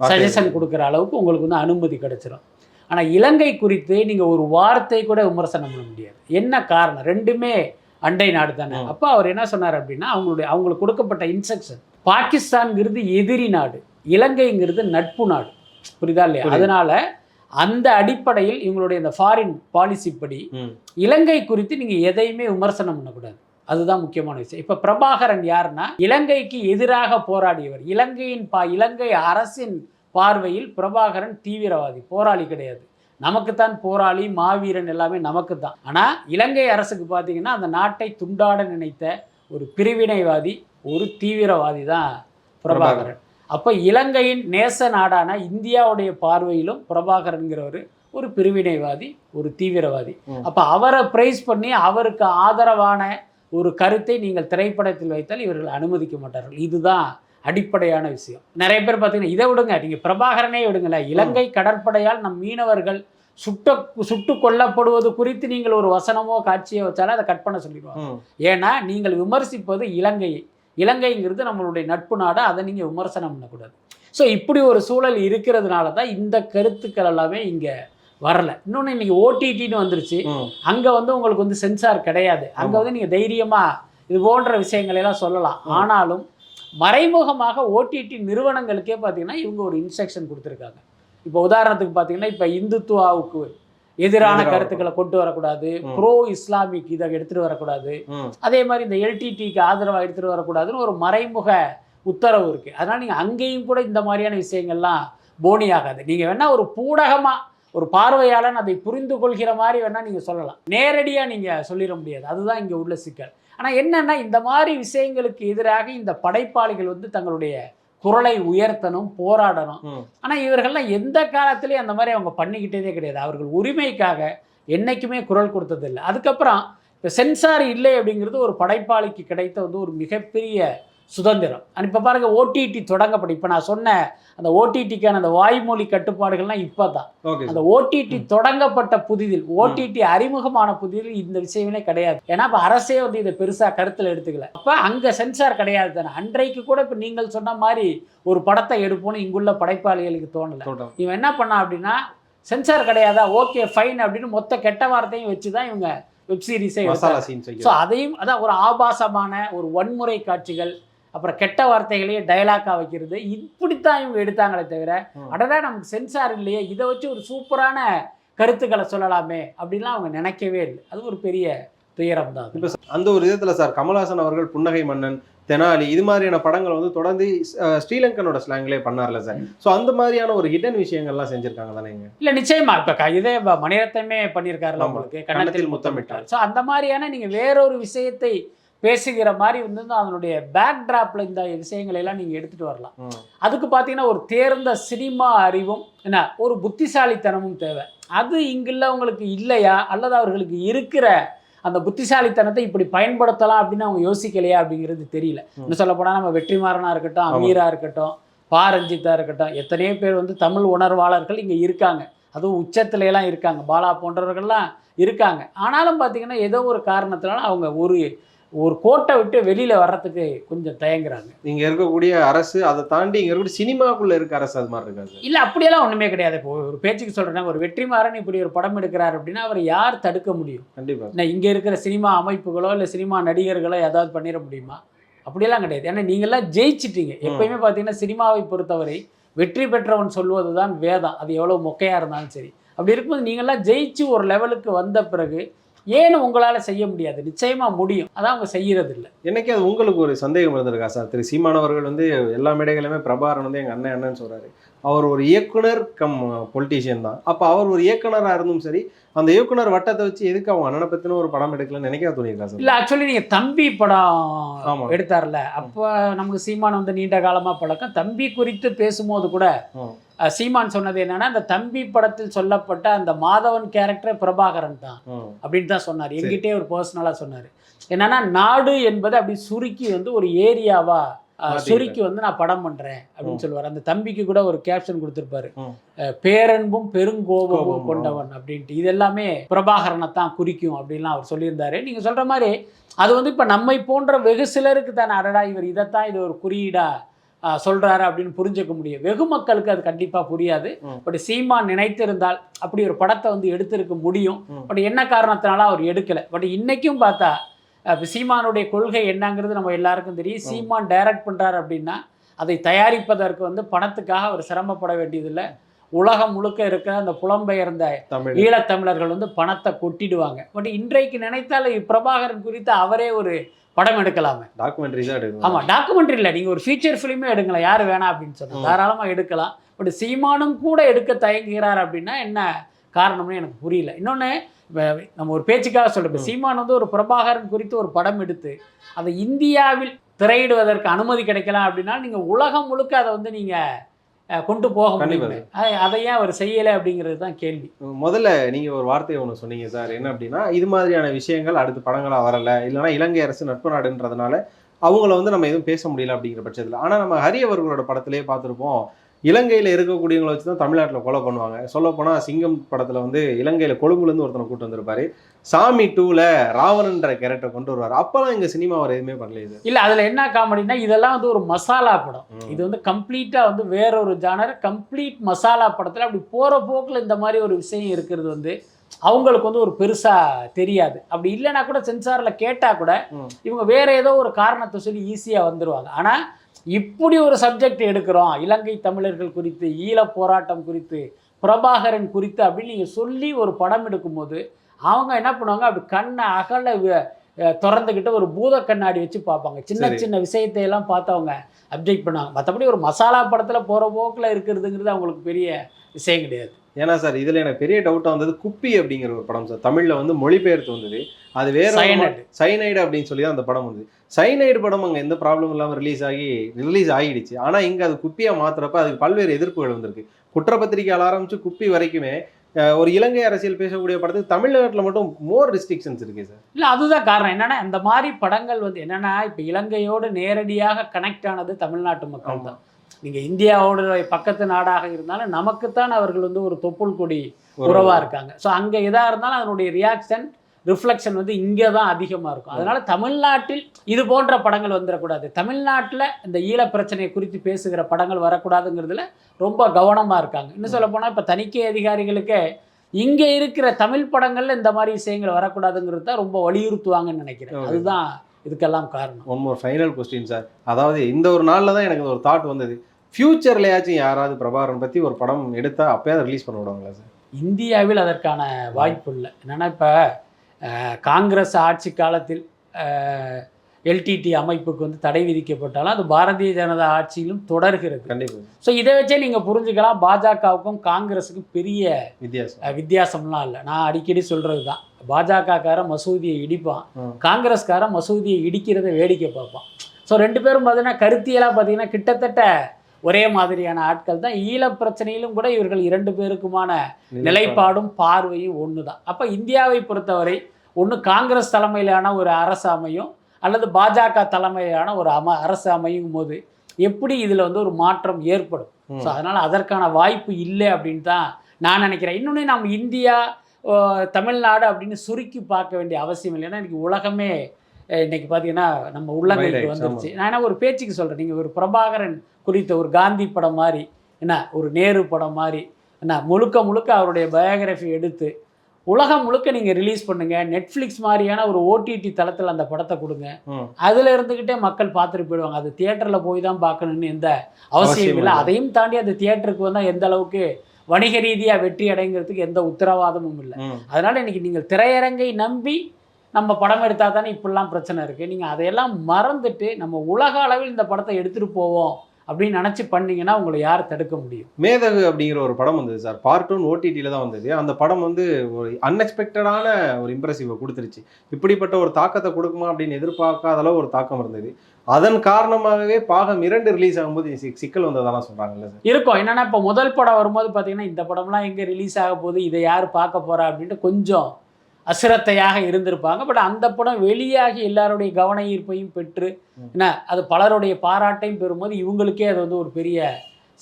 சஜஷன் கொடுக்குற அளவுக்கு உங்களுக்கு வந்து அனுமதி கிடைச்சிரும். ஆனால் இலங்கை குறித்து நீங்கள் ஒரு வார்த்தை கூட விமர்சனம் பண்ண முடியாது. என்ன காரணம்? ரெண்டுமே அண்டை நாடு தானே. அப்போ அவர் என்ன சொன்னார் அப்படின்னா அவங்களுடைய அவங்களுக்கு கொடுக்கப்பட்ட இன்ஸ்ட்ரக்ஷன் பாகிஸ்தான்ங்கிறது எதிரி நாடு இலங்கைங்கிறது நட்பு நாடு. புரியுதா இல்லையா. அதனால அந்த அடிப்படையில் இவங்களுடைய இந்த ஃபாரின் பாலிசி படி இலங்கை குறித்து நீங்கள் எதையுமே விமர்சனம் பண்ணக்கூடாது. அதுதான் முக்கியமான விஷயம். இப்போ பிரபாகரன் யாருன்னா இலங்கைக்கு எதிராக போராடியவர். இலங்கையின் பா இலங்கை அரசின் பார்வையில் பிரபாகரன் தீவிரவாதி போராளி கிடையாது. நமக்குத்தான் போராளி மாவீரன் எல்லாமே நமக்கு தான் ஆனால் இலங்கை அரசுக்கு பார்த்தீங்கன்னா அந்த நாட்டை துண்டாட நினைத்த ஒரு பிரிவினைவாதி ஒரு தீவிரவாதி தான் பிரபாகரன். அப்போ இலங்கையின் நேச நாடான இந்தியாவுடைய பார்வையிலும் பிரபாகரன்கிறவர் ஒரு பிரிவினைவாதி ஒரு தீவிரவாதி. அப்போ அவரை பிரைஸ் பண்ணி அவருக்கு ஆதரவான ஒரு கருத்தை நீங்கள் திரைப்படத்தில் வைத்தால் இவர்கள் அனுமதிக்க மாட்டார்கள். இதுதான் அடிப்படையான விஷயம். நிறைய பேர் பார்த்தீங்கன்னா இதை விடுங்க நீங்கள் பிரபாகரனே விடுங்களேன். இலங்கை கடற்படையால் நம் மீனவர்கள் சுட்ட சுட்டு கொல்லப்படுவது குறித்து நீங்கள் ஒரு வசனமோ காட்சியோ வச்சாலும் அதை கட் பண்ண சொல்லிடுவாங்க. ஏன்னா நீங்கள் விமர்சிப்பது இலங்கையை இலங்கைங்கிறது நம்மளுடைய நட்பு நாடு அதை நீங்கள் விமர்சனம் பண்ணக்கூடாது ஸோ இப்படி ஒரு சூழல் இருக்கிறதுனால தான் இந்த கருத்துக்கள் எல்லாமே இங்கே வரல இன்னொன்று இன்னைக்கு ஓடிடின்னு வந்துருச்சு. அங்கே வந்து உங்களுக்கு வந்து சென்சார் கிடையாது அங்கே. வந்து நீங்கள் தைரியமாக இது போன்ற விஷயங்களை எல்லாம் சொல்லலாம். ஆனாலும் மறைமுகமாக ஓடிடி நிறுவனங்களுக்கே பார்த்தீங்கன்னா இவங்க ஒரு இன்ஸ்ட்ரக்ஷன் கொடுத்துருக்காங்க இப்போ உதாரணத்துக்கு பார்த்தீங்கன்னா இப்போ இந்துத்துவாவுக்கு எதிரான கருத்துக்களை கொண்டு வரக்கூடாது. ப்ரோ இஸ்லாமிக் இதை எடுத்துகிட்டு வரக்கூடாது. அதே மாதிரி இந்த எல்டிடிக்கு ஆதரவாக எடுத்துகிட்டு வரக்கூடாதுன்னு ஒரு மறைமுக உத்தரவு இருக்குது அதனால் நீங்கள் அங்கேயும் கூட இந்த மாதிரியான விஷயங்கள்லாம் போனி ஆகாது நீங்கள் வேணால் ஒரு பூடகமாக ஒரு பார்வையாளன் அதை புரிந்து கொள்கிற மாதிரி வேணால் நீங்கள் சொல்லலாம். நேரடியாக நீங்கள் சொல்லிட முடியாது. அதுதான் இங்கே உள்ள சிக்கல். ஆனால் என்னென்னா இந்த மாதிரி விஷயங்களுக்கு எதிராக இந்த படைப்பாளிகள் வந்து தங்களுடைய குரலை உயர்த்தணும் போராடணும். ஆனால் இவர்கள்லாம் எந்த காலத்துலேயும் அந்த மாதிரி அவங்க பண்ணிக்கிட்டதே கிடையாது. அவர்கள் உரிமைக்காக என்றைக்குமே குரல் கொடுத்ததில்லை. அதுக்கப்புறம் இப்போ சென்சார் இல்லை அப்படிங்கிறது ஒரு படைப்பாளிக்கு கிடைத்த வந்து ஒரு மிகப்பெரிய சுதந்திரம். இப்போ பாருங்க ஓடிடி தொடங்கப்படும் இப்போ நான் சொன்ன அந்த ஓடிடிக்கான அந்த வாய்மொழி கட்டுப்பாடுகள்லாம் இப்போ தான் அந்த ஓடிடி தொடங்கப்பட்ட புதிதில் ஓடிடி அறிமுகமான புதிதில் இந்த விஷயமே கிடையாது. ஏன்னா இப்போ அரசே வந்து இதை பெருசாக கருத்தில் எடுத்துக்கல. அப்போ அங்கே சென்சார் கிடையாது தானே. அன்றைக்கு கூட இப்போ நீங்கள் சொன்ன மாதிரி ஒரு படத்தை எடுப்போம்னு இங்குள்ள படைப்பாளிகளுக்கு தோணலை. இவன் என்ன பண்ணா அப்படின்னா சென்சார் கிடையாதா? ஓகே ஃபைன் அப்படின்னு மொத்த கெட்ட வார்த்தையும் வச்சு தான் இவங்க வெப் சீரிஸை மசாலா சீன்ஸ் ஸோ அதையும் அதான் ஒரு ஆபாசமான ஒரு வன்முறை காட்சிகள் அப்புறம் கெட்ட வார்த்தைகளையே டைலாக்காக வைக்கிறது இப்படித்தான் இவங்க எடுத்தாங்களே தவிர. அடடா நமக்கு சென்சார் இல்லையே இதை வச்சு ஒரு சூப்பரான கருத்துக்களை சொல்லலாமே அப்படின்லாம் அவங்க நினைக்கவே இல்லை அது ஒரு பெரிய துயரம் தான். இப்போ அந்த ஒரு விதத்துல சார் கமல்ஹாசன் அவர்கள் புன்னகை மன்னன் தெனாலி இது மாதிரியான படங்கள் வந்து தொடர்ந்து ஸ்ரீலங்கனோட ஸ்லாங்லேயே பண்ணார்ல சார் ஸோ அந்த மாதிரியான ஒரு ஹிடன் விஷயங்கள்லாம் செஞ்சிருக்காங்க தானே இல்ல நிச்சயமா இப்ப இதே ப- மணிரத்னமே பண்ணியிருக்காருல்ல ஆமா. உங்களுக்கு கன்னத்தில் கன்னத்தில் முத்தமிட்டார். ஸோ அந்த மாதிரியான நீங்க வேறொரு விஷயத்தை பேசுகிற மாதிரி வந்து அதனுடைய பேக் டிராப்ல இந்த விஷயங்களை எல்லாம் நீங்க எடுத்துட்டு வரலாம். அதுக்கு பார்த்தீங்கன்னா ஒரு தேர்ந்த சினிமா அறிவும் என்ன ஒரு புத்திசாலித்தனமும் தேவை. அது இங்குள்ளவங்களுக்கு இல்லையா? அல்லது அவர்களுக்கு இருக்கிற அந்த புத்திசாலித்தனத்தை இப்படி பயன்படுத்தலாம் அப்படின்னு அவங்க யோசிக்கலையா அப்படிங்கிறது தெரியல. இன்னும் சொல்ல போனால் நம்ம வெற்றிமாறனா இருக்கட்டும். அமீரா இருக்கட்டும் பா ரஞ்சித்தா இருக்கட்டும் எத்தனையோ பேர் வந்து தமிழ் உணர்வாளர்கள் இங்கே இருக்காங்க. அதுவும் உச்சத்துல எல்லாம் இருக்காங்க. பாலா போன்றவர்கள்லாம் இருக்காங்க. ஆனாலும் பார்த்தீங்கன்னா ஏதோ ஒரு காரணத்தினால அவங்க ஒரு ஒரு கோட்டை விட்டு வெளியில் வர்றதுக்கு கொஞ்சம் தயங்குறாங்க. இங்க இருக்கக்கூடிய அரசு அதை தாண்டி இங்க இருக்கக்கூடிய சினிமாக்குள்ள இருக்க அரசு அது மாதிரி இருக்காது. இல்லை அப்படியெல்லாம் ஒன்றுமே கிடையாது. இப்போ ஒரு பேச்சுக்கு சொல்கிறேன் ஒரு வெற்றிமாறன் இப்படி ஒரு படம் எடுக்கிறார் அப்படின்னா அவர் யார் தடுக்க முடியும்? கண்டிப்பா. என்ன இங்கே இருக்கிற சினிமா அமைப்புகளோ இல்லை சினிமா நடிகர்களோ ஏதாவது பண்ணிட முடியுமா? அப்படியெல்லாம் கிடையாது. ஏன்னா நீங்கள்லாம் ஜெயிச்சிட்டீங்க. எப்பயுமே பார்த்தீங்கன்னா சினிமாவை பொறுத்தவரை வெற்றி பெற்றவன் சொல்வது தான் வேதம். அது எவ்வளோ மொக்கையாக இருந்தாலும் சரி. அப்படி இருக்கும்போது நீங்கள்லாம் ஜெயிச்சு ஒரு லெவலுக்கு வந்த பிறகு ஏன் உங்களால் செய்ய முடியாது. நிச்சயமாக முடியும். அதான் அவங்க செய்யறது இல்லை என்னைக்கு அது உங்களுக்கு ஒரு சந்தேகம் இருந்திருக்கா சார்? திரு சீமானவர்கள் வந்து எல்லா மேடைகளுமே பிரபாகரன் வந்து எங்க அண்ணன் அண்ணன் சொல்றாரு. அவர் ஒரு இயக்குனர் கம் பொலிட்டீஷியன் தான். அப்ப அவர் ஒரு இயக்குனரா இருந்தும் சரி அந்த இயக்குனர் வட்டத்தை வச்சு எதுக்கு அவங்க அண்ணனை பத்தின ஒரு படம் எடுக்கலன்னு நினைக்க தோணியிருக்கா சார்? இல்லை ஆக்சுவலி நீங்கள் தம்பி. படம் எடுத்தார்ல. அப்போ நமக்கு சீமான் வந்து நீண்ட காலமாக பழக்கம். தம்பி குறித்து பேசும்போது கூட சீமான் சொன்னது என்னன்னா அந்த தம்பி படத்தில் சொல்லப்பட்ட அந்த மாதவன் கேரக்டர் பிரபாகரன் தான். அப்படின்னு தான் சொன்னார். எங்கிட்டே ஒரு பர்சனலாக சொன்னார். என்னன்னா நாடு என்பது அப்படி சுருக்கி வந்து ஒரு ஏரியாவா. சுருக்கி வந்து நான் படம் பண்றேன் அப்படின்னு. சொல்லுவார். அந்த தம்பிக்கு கூட ஒரு கேப்ஷன் கொடுத்துருப்பாரு. பேரன்பும் பெருங்கோபமும் கோபமும், கொண்டவன் அப்படின்ட்டு. இது எல்லாமே பிரபாகரனை தான் குறிக்கும் அப்படின்லாம் அவர் சொல்லியிருந்தாரு. நீங்க சொல்ற மாதிரி அது வந்து இப்ப நம்மை போன்ற வெகு சிலருக்கு தானே. அடடா இவர் இதைத்தான் இது ஒரு குறியீடா? அஹ், சொல்றாரு அப்படின்னு புரிஞ்சுக்க முடியும். வெகு மக்களுக்கு அது கண்டிப்பா புரியாது. பட் சீமான் நினைத்திருந்தால் அப்படி ஒரு படத்தை வந்து எடுத்திருக்க முடியும். பட் என்ன காரணத்தினால அவர் எடுக்கல. பட் இன்னைக்கும் பார்த்தா சீமானுடைய கொள்கை என்னங்கிறது நம்ம எல்லாருக்கும் தெரியும். சீமான் டைரக்ட் பண்றாரு அப்படின்னா அதை தயாரிப்பதற்கு வந்து பணத்துக்காக அவர் சிரமப்பட வேண்டியதில்லை. உலகம் முழுக்க இருக்கிற அந்த புலம்பெயர்ந்த தமிழ் ஈழத்தமிழர்கள் வந்து பணத்தை கொட்டிடுவாங்க. பட் இன்றைக்கு நினைத்தால் பிரபாகரன் குறித்து அவரே ஒரு படம் எடுக்கலாமே. டாக்குமெண்ட்ரிஸ் தான் எடுக்கணும். ஆமா டாக்குமெண்ட்ரி இல்லை. நீங்க ஒரு ஃபீச்சர் ஃபிலிமே எடுங்களேன். யார் வேணாம் அப்படின்னு சொன்னா. ம். தாராளமா எடுக்கலாம். பட் சீமானும் கூட எடுக்க தயங்குகிறார் அப்படின்னா என்ன காரணம்னு எனக்கு புரியல. இன்னொன்று நம்ம ஒரு பேச்சுக்காக சொல்றோம். இப்ப ம். சீமான் வந்து ஒரு பிரபாகரன் குறித்து ஒரு படம் எடுத்து அதை இந்தியாவில் திரையிடுவதற்கு அனுமதி கிடைக்கலாம் அப்படின்னா நீங்க உலகம் முழுக்க அதை வந்து நீங்க அஹ், கொண்டு போக முடியும் ஏன் அவர் செய்யலை அப்படிங்கிறது தான் கேள்வி. முதல்ல நீங்க ஒரு வார்த்தையை ஒன்று சொன்னீங்க சார். என்ன அப்படின்னா இது மாதிரியான விஷயங்கள் அடுத்து படங்களா வரல. இல்லைன்னா இலங்கை அரசு நட்பு நாடுன்றதுனால அவங்கள வந்து நம்ம எதுவும் பேச முடியல அப்படிங்கிற பட்சத்தில். ஆனா நம்ம ஹரி அவர்களோட படத்திலேயே பார்த்துருப்போம். இலங்கையில இருக்கக்கூடியவங்களை வச்சு தான் தமிழ்நாட்டில் கொலை பண்ணுவாங்க. சொல்ல சிங்கம் படத்துல வந்து இலங்கையில கொழும்புலேருந்து ஒருத்தனை கூட்டு வந்திருப்பாரு. சாமி டூல ராவணன்ற கேரக்டர் கொண்டு வருவார். அப்பெல்லாம் எங்க சினிமா அவர் எதுவுமே பண்ணலையே சார் இல்ல அதுல என்ன காமெடினா இதெல்லாம் வந்து ஒரு மசாலா படம். இது வந்து கம்ப்ளீட்டா வந்து வேற ஒரு ஜானர் கம்ப்ளீட் மசாலா படத்துல அப்படி போற போக்குல இந்த மாதிரி ஒரு விஷயம் இருக்கிறது வந்து அவங்களுக்கு வந்து ஒரு பெருசா தெரியாது. அப்படி இல்லைன்னா கூட சென்சார்ல கேட்டா கூட. இவங்க வேற ஏதோ ஒரு காரணத்தை சொல்லி ஈஸியா வந்துருவாங்க. ஆனா இப்படி ஒரு சப்ஜெக்ட் எடுக்கிறோம். இலங்கை தமிழர்கள் குறித்து ஈழப் போராட்டம் குறித்து பிரபாகரன் குறித்து அப்படின்னு நீங்க சொல்லி ஒரு படம் எடுக்கும்போது அவங்க என்ன பண்ணுவாங்க? அப்படி கண்ணை அகல திறந்துக்கிட்டு ஒரு பூத கண்ணாடி வச்சு பார்ப்பாங்க. சின்ன. சின்ன விஷயத்தை எல்லாம் பார்த்து அவங்க அப்ஜெக்ட் பண்ணுவாங்க. மற்றபடி ஒரு மசாலா படத்துல போற போக்குல இருக்கிறதுங்கிறது அவங்களுக்கு பெரிய விஷயம் கிடையாது. ஏன்னா சார் இதுல எனக்கு பெரிய டவுட்டா வந்தது குப்பி அப்படிங்கிற ஒரு படம் சார். தமிழ்ல வந்து மொழிபெயர்த்து வந்தது. அது வேற Cyanide. சைனைடு அப்படின்னு சொல்லி தான் அந்த படம் வந்து சைனைடு படம் அங்க எந்த ப்ராப்ளம் இல்லாம ரிலீஸ் ஆகி ரிலீஸ் ஆகிடுச்சு. ஆனா இங்க அது குப்பியா மாத்துறப்ப அதுக்கு பல்வேறு எதிர்ப்புகள் வந்திருக்கு. குற்றப்பத்திரிகையால் ஆரம்பிச்சு குப்பி வரைக்குமே ஒரு இலங்கை அரசியல் பேசக்கூடிய படத்துக்கு தமிழ்நாட்டுல மட்டும் மோர் ரெஸ்ட்ரிக்ஷன்ஸ் இருக்கு சார். இல்லை அதுதான் காரணம். என்னன்னா இந்த மாதிரி படங்கள் வந்து என்னன்னா இப்போ இலங்கையோடு நேரடியாக கனெக்ட் ஆனது தமிழ்நாட்டு மக்கள் தான் நீங்க இந்தியாவோட பக்கத்து நாடாக இருந்தாலும் நமக்குத்தான் அவர்கள் வந்து ஒரு தொப்புள் கொடி உறவா. இருக்காங்க. ஸோ அங்க எதா இருந்தாலும் அதனுடைய ரியாக்ஷன் ரிஃப்ளெக்ஷன் வந்து இங்கே தான் அதிகமாக இருக்கும் அதனால தமிழ்நாட்டில் இது போன்ற படங்கள் வந்துடக்கூடாது. தமிழ்நாட்டில் இந்த ஈழ பிரச்சனையை குறித்து பேசுகிற படங்கள் வரக்கூடாதுங்கிறதுல ரொம்ப கவனமாக இருக்காங்க. இன்னும் சொல்ல போனால் இப்போ தணிக்கை அதிகாரிகளுக்கு இங்கே இருக்கிற தமிழ் படங்கள்ல இந்த மாதிரி விஷயங்கள் வரக்கூடாதுங்கிறது தான் ரொம்ப வலியுறுத்துவாங்கன்னு நினைக்கிறேன். அதுதான் இதுக்கெல்லாம் காரணம். One more final question sir அதாவது இந்த ஒரு நாள்ல தான் எனக்கு ஒரு தாட் வந்தது. ஃபியூச்சர்லயாச்சும் யாராவது பிரபாகரன் பத்தி ஒரு படம் எடுத்தா அப்பயாவது ரிலீஸ் பண்ண விடுவாங்களா சார் இந்தியாவில் அதற்கான வாய்ப்பு இல்லை. என்னன்னா இப்போ காங்கிரஸ் ஆட்சி காலத்தில் எல்டிடி அமைப்புக்கு வந்து தடை விதிக்கப்பட்டாலும் அது பாரதிய ஜனதா ஆட்சியிலும் தொடர்கிறது. கண்டிப்பா. ஸோ இதை வச்சே நீங்கள் புரிஞ்சுக்கலாம் பாஜகவுக்கும் காங்கிரஸுக்கும் பெரிய வித்தியாசம். வித்தியாசம்லாம் இல்லை. நான் அடிக்கடி சொல்கிறது தான் பாஜகக்காரன் மசூதியை இடிப்பான். காங்கிரஸ்காரன் மசூதியை இடிக்கிறத வேடிக்கை பார்ப்பான். ஸோ ரெண்டு பேரும் பார்த்தீங்கன்னா கருத்தியலாக பார்த்தீங்கன்னா கிட்டத்தட்ட ஒரே மாதிரியான ஆட்கள் தான். ஈழப் பிரச்சனையிலும் கூட இவர்கள் இரண்டு பேருக்குமான நிலைப்பாடும் பார்வையும் ஒன்று தான் அப்போ இந்தியாவை பொறுத்தவரை ஒன்று காங்கிரஸ் தலைமையிலான ஒரு அரசு அமையும் அல்லது பாஜக தலைமையிலான ஒரு அம அரசு அமையும் போது எப்படி இதில் வந்து ஒரு மாற்றம் ஏற்படும். ஸோ அதனால் அதற்கான வாய்ப்பு இல்லை அப்படின்னு தான் நான் நினைக்கிறேன். இன்னொன்று நம்ம இந்தியா தமிழ்நாடு அப்படின்னு சுருக்கி பார்க்க வேண்டிய அவசியம் இல்லை. ஏன்னா இன்னைக்கு உலகமே இன்னைக்கு பார்த்தீங்கன்னா நம்ம உள்ளங்களுக்கு வந்துருச்சு. நான் என்ன ஒரு பேச்சுக்கு சொல்கிறேன் நீங்கள் ஒரு பிரபாகரன் குறித்த ஒரு காந்தி படம் மாதிரி என்ன ஒரு நேரு படம் மாதிரி என்ன முழுக்க முழுக்க அவருடைய பயோகிராஃபி எடுத்து உலகம் முழுக்க நீங்கள் ரிலீஸ் பண்ணுங்க. நெட்ஃப்ளிக்ஸ் மாதிரியான ஒரு ஓடிடி தளத்தில் அந்த படத்தை கொடுங்க. அதில் இருந்துக்கிட்டே மக்கள் பார்த்துட்டு போயிடுவாங்க. அது தியேட்டரில் போய் தான் பார்க்கணும்னு எந்த அவசியம் இல்லை. அதையும் தாண்டி அந்த தியேட்டருக்கு வந்தால் எந்த அளவுக்கு வணிக ரீதியாக வெற்றி அடைங்கிறதுக்கு எந்த உத்தரவாதமும் இல்லை. அதனால் இன்னைக்கு நீங்கள் திரையரங்கை நம்பி நம்ம படம் எடுத்தால் தானே இப்படிலாம் பிரச்சனை இருக்குது நீங்கள் அதையெல்லாம் மறந்துட்டு நம்ம உலக அளவில் இந்த படத்தை எடுத்துகிட்டு போவோம் அப்படின்னு நினச்சி பண்ணீங்கன்னா உங்களை யார் தடுக்க முடியும்? மேதகு அப்படிங்கிற ஒரு படம் வந்தது சார். பார்ட் ஒன் ஓடிடியில் தான் வந்தது. அந்த படம் வந்து ஒரு அன்எக்ஸ்பெக்டடான ஒரு இம்ப்ரெசிவை கொடுத்துருச்சு. இப்படிப்பட்ட ஒரு தாக்கத்தை கொடுக்குமா அப்படின்னு எதிர்பார்க்காத அளவு ஒரு தாக்கம் இருந்தது. அதன் காரணமாகவே பாகம் இரண்டு ரிலீஸ் ஆகும்போது சிக்கல் வந்ததெல்லாம் சொல்றாங்கல்ல சார். இருக்கும். என்னன்னா இப்போ முதல் படம் வரும்போது பார்த்தீங்கன்னா இந்த படம்லாம் எங்கே ரிலீஸ் ஆக போகுது? இதை யார் பார்க்க போறா அப்படின்ட்டு கொஞ்சம் அசிரத்தையாக இருந்திருப்பாங்க. பட் அந்த படம் வெளியாகி எல்லாருடைய கவன ஈர்ப்பையும் பெற்று. என்ன அது பலருடைய பாராட்டையும் பெறும்போது இவங்களுக்கே அது வந்து ஒரு பெரிய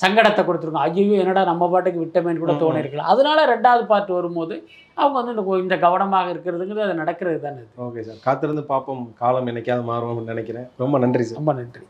சங்கடத்தை கொடுத்துருக்கும். ஐயோ என்னடா நம்ம பாட்டுக்கு விட்டமேன்னு கூட. தோணி இருக்கலாம். அதனால ரெண்டாவது பார்ட் வரும்போது அவங்க வந்து இந்த கவனமாக இருக்கிறதுங்கிறது அது நடக்கிறது தானே. ஓகே சார் காத்திருந்து பார்ப்போம். காலம் என்னைக்காவது மாறும் நினைக்கிறேன். ரொம்ப நன்றி சார் ரொம்ப நன்றி.